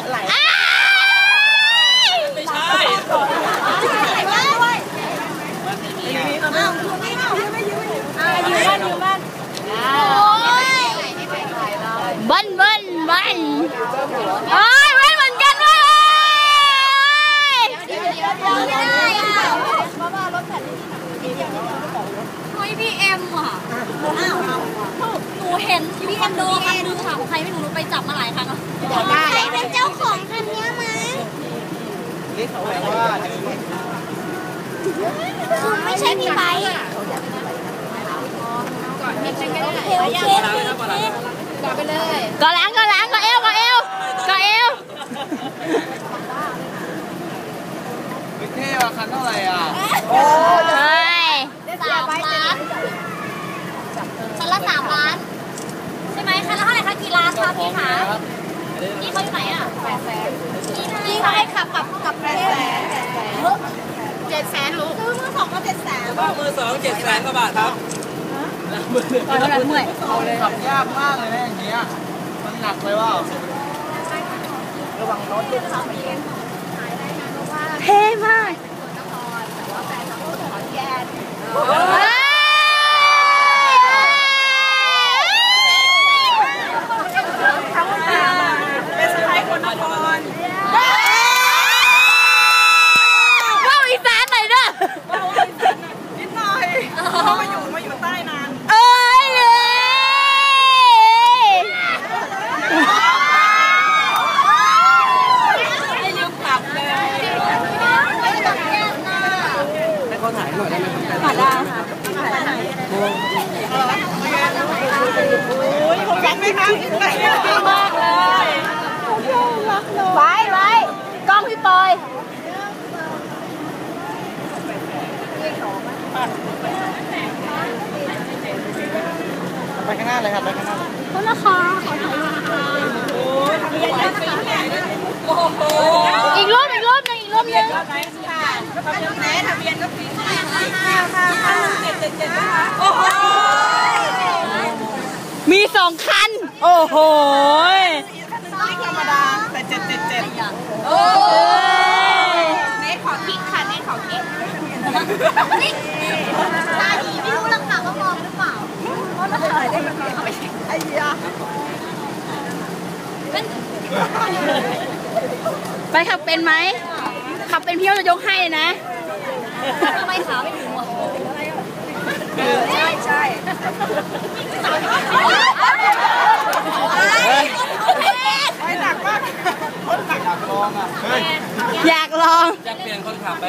ไปไหนเกาะไหลอ้ายไม่ใช่เบิ้ลเบิ้ลเบิ้ลโอ้ยเบิ้ลเหมือนกันเว้ยเฮ้ยพี่เอ็มอะหนูเห็นพี่เอ็มโดนคันนึงค่ะใครไม่รู้หนูไปจับมาหลายครั้งแล้วใครเป็นเจ้าของคันนี้มา นี่เขาแบบว่า คือไม่ใช่พี่ไบค์โอเคโอเคก็ล้างก็ล้างก็เอวก็เอวก็เอวไม่เท่ว่ะคันเท่าไหร่อะเฮ้ยสามล้านคันละสามล้าน ใช่ไหมคันละเท่าไหร่คะกี่ล้านคะพี่คะ พี่เขาอยู่ไหนอะแปดแสนพี่เขาให้ขับกับกับแปดแสนเจ็ดแสนลูกซื้อมือสองก็เจ็ดแสนบ้ามือสองเจ็ดแสนกว่าบาทครับแล้วมือหนึ่งตอนนั้นเมื่อยขับยากมากเลยนะอย่างเงี้ยมันหนักเลยว่าระวังรถด้วยเท่มากเป็นสไตล์คนนคร ว้าวอีสานหน่อยเด้อ นิดหน่อยเขามาอยู่มาอยู่ใต้นาน เอ้ยเลย ให้ยืมขับเลยให้เขาถ่ายหน่อยได้ไห ผ่ายได้ค่ะโอ้ยผมรักไหมคะรักมากเลยไว้ไว้กล้องพี่ปอยไปข้างหน้าเลยครับไปข้างหน้าขอบคุณนะคะอีกรูปอีกรูปนึงอีกรูปหนึ งมีสองคัน โอ้โหธรรมดาแต่เจ็ดเจ็ดเจ็ดโอ้ยเนทขอคิกค่ะเนทขอคิกนี่ตาดีไม่รู้หรอกค่ะว่ามองหรือเปล่าเขาถ่ายได้ไหมไอ้ยาไปขับเป็นไหมขับเป็นพี่เราจะยกให้นะทำไมขาไม่ถึง ใช่ใช่ไม่หนักมากคนหนักอยากลองอะเฮ้ยอยากลองจะเปลี่ยนคนขับไหม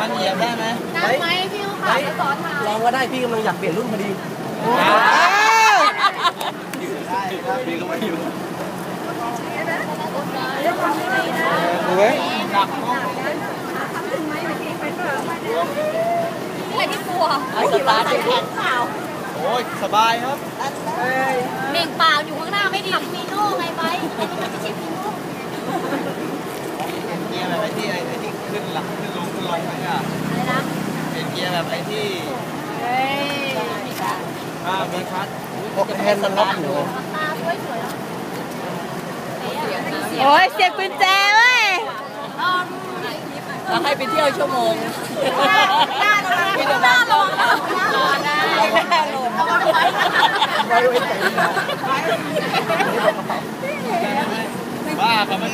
มันเหยียบได้ไหมได้ไหมพี่ลูกค่ะสอนมาลองก็ได้พี่กำลังอยากเปลี่ยนรุ่นพอดีได้ครับพี่ก็ไม่อยู่เฮ้ยหนักมาก อะไรที่กลัวสบายแข็งเปล่าโอ้ยสบายครับเม่งเปล่าอยู่ข้างหน้าไม่ดีมีโน่ไงไบอันนี้มันไม่ใช่มีโน่เกียร์แบบไอ้ที่ไอ้ที่ขึ้นหลังขึ้นลงขึ้นลงไหมอะอะไรนะเป็นเกียร์แบบไอ้ที่เฮ้ยอ่ามีคัทแฮนด์มันล็อกอยู่ตาสวยสวยโอ้ยเสียบกุญแจเว้ยเราให้ไปเที่ยวชั่วโมง หน้าลงหน้าลงหน้าลงหน้ลงไว้ไว้ใจบ้าครับมัน